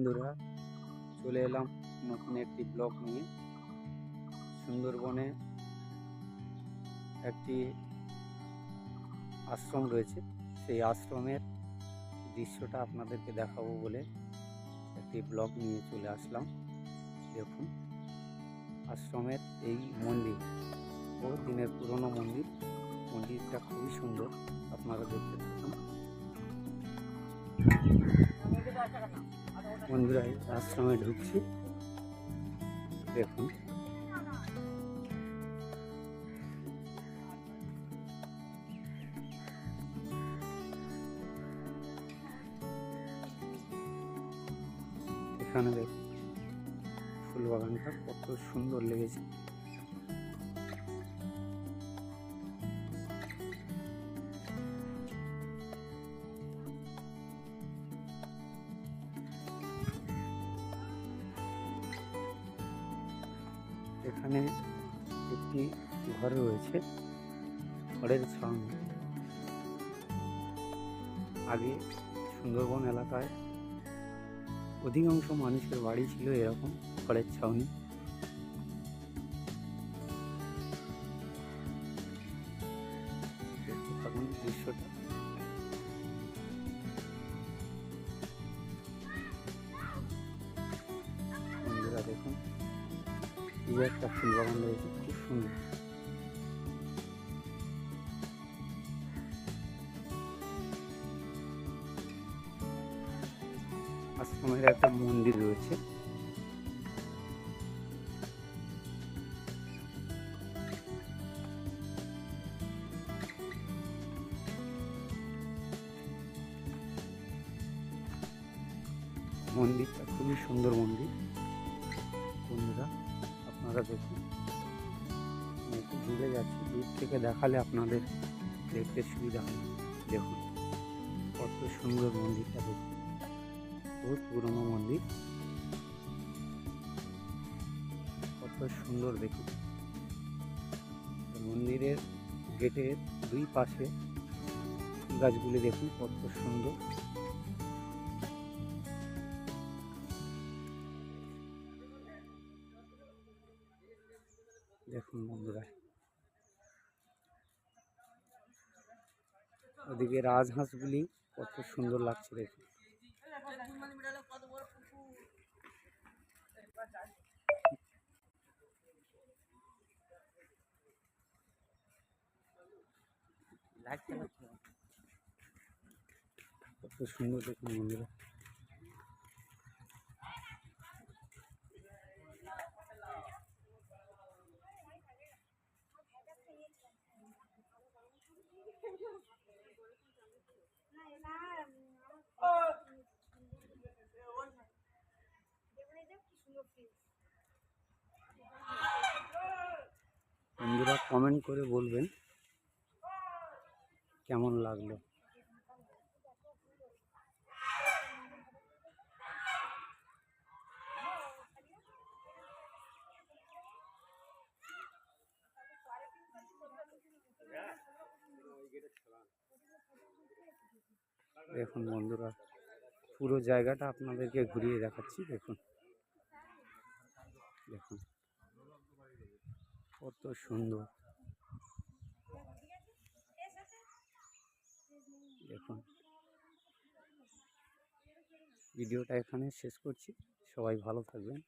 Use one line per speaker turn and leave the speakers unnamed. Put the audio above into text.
বন্ধুরা, চলে এলাম নতুন একটি ব্লগ নিয়ে। সুন্দরবনে একটি আশ্রম রয়েছে। সেই আশ্রমের দৃশ্যটা আপনাদেরকে দেখাবো বলে একটি ব্লগ নিয়ে চলে আসলাম। দেখুন, আশ্রমের এই মন্দির বহু দিনের পুরনো মন্দির। মন্দিরটা খুবই সুন্দর, আপনারা দেখতে থাকুন। বন্ধুরা আশ্রমে ঢুকছি। দেখুন। এখানে দেখুন ফুল বাগানটা কত সুন্দর লেগেছে। এখানে একটি ঘর রয়েছে। ঘরের ছাউনি আগে সুন্দরবন এলাকায় অধিকাংশ মানুষের বাড়ি ছিল এরকম ঘরের ছাউনি। দৃশ্যটা একটা ফুল বাগান রয়েছে খুব সুন্দর। আশ্রমের একটা মন্দির রয়েছে। মন্দিরটা খুবই সুন্দর মন্দির। আপনারা দেখুন। একটু দূরে যাচ্ছি, দূর থেকে দেখালে আপনাদের দেখতে সুবিধা হবে। দেখুন, কত সুন্দর মন্দিরটা দেখুন। বহুত পুরনো মন্দির। কত সুন্দর দেখুন। মন্দিরের গেটের দুই পাশে গাছগুলি দেখুন, কত সুন্দর। দেখুন বন্ধুরা। ওদিকে রাজহাঁসগুলি কত সুন্দর লাগছে দেখুন। কত সুন্দর দেখুন বন্ধুরা। বন্ধুরা কমেন্ট করে বলবেন কেমন লাগল। দেখুন বন্ধুরা পুরো জায়গাটা আপনাদেরকে ঘুরিয়ে দেখাচ্ছি দেখুন। দেখুন। কত সুন্দর। দেখুন। ভিডিওটা এখানে শেষ করছি। সবাই ভালো থাকবেন।